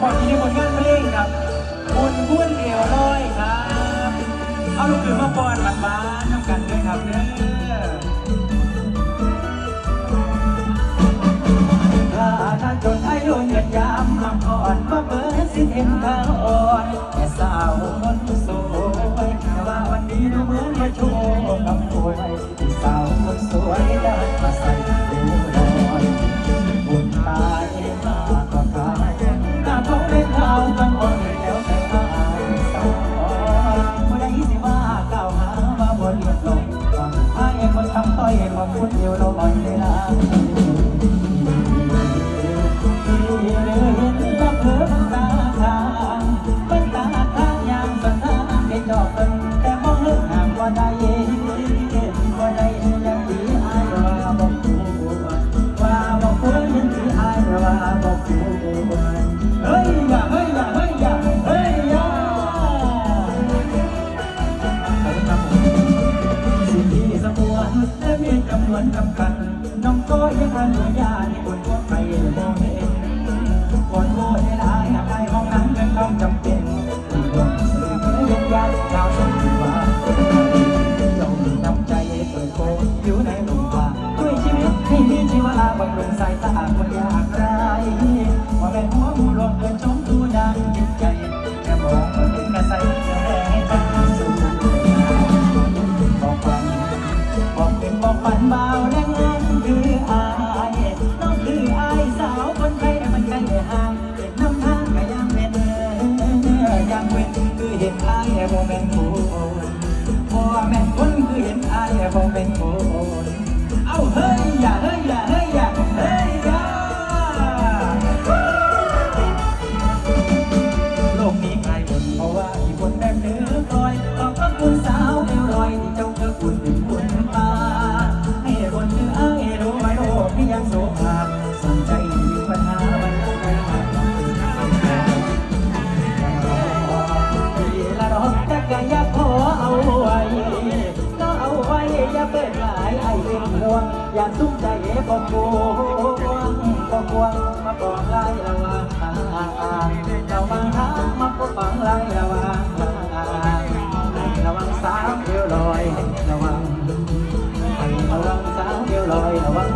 ขอที่ในผลงานเพลงครับคุณบุ้นเอวลอยครับ เอาลูกคือมาป้อนบันบานๆน้ำกันด้วยครับเด้อถ้าท่าจนอายุเงินยามลำอ่อนมาเบิดสิเห็นข้า เลิกห่างว่าใดเห็นว่าใดยังดีอายว่าบอกกูว่บอกกูยังดีอายว่าบอกกูเฮ้ยอย่าเฮ้ยอย่าเฮ้ยอย่าเฮ้ยอย่าขอบคุณครับผมสิ่งที่สมควรและมีจำนว น้องก็ยังอนุญาตให้คนทั่วไปมองเห็นก่อนโง่ให้ลายหากได้ห้องนั้นเป็นคำจำเป็นที่ควรสื่อเพื่อยันยันชาวสงขลาจงนำใจเปิดโคอยู่ในลมพาด้วยชีวิตให้มีชีวาบำรุงสายตาคนยากไร้ว่าเป็นหัวหมูรวมเกินชมดูดังจิตใจแค่มองก็ถึงกระใสแรงให้กันสู่บอกฝันบอกเป็นบอกฝันเบาและเงิน คืออายน้องคืออายสาวคนไทยมันไกล้ห่างเห็นน้ำทางก็ยังเป็นยังเว้นคือเห็นอายบ่แม่นคนบ่แม่นคนคือเห็นอายบ่เป็นคนเอาเฮ้ยอย่าเฮ้ย อย่าตุ้มใจบอกกวงบอกกวงมาบอกไล่ระวังทางระวังทางมาปกปังไล่ระวังทางระวังสาวเดียวลอยระวังระวังสาวเดียวลอยระวัง